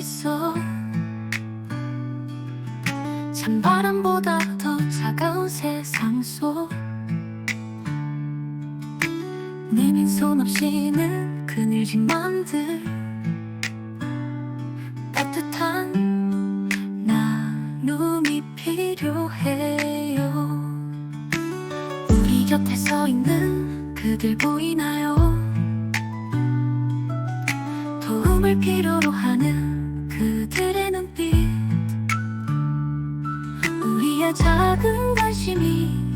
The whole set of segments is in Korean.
있어. 찬바람보다 더 차가운 세상 속. 내민 손 없이는 그늘진 맘들 따뜻한 나눔이 필요해요. 우리 곁에 서 있는 그들 보이나요 필요로 하는 그들의 눈빛. 우리의 작은 관심이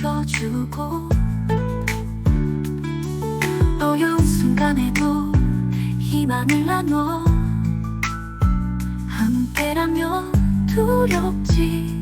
비춰주고 어려운 순간에도 희망을 나눠 함께라면 두렵지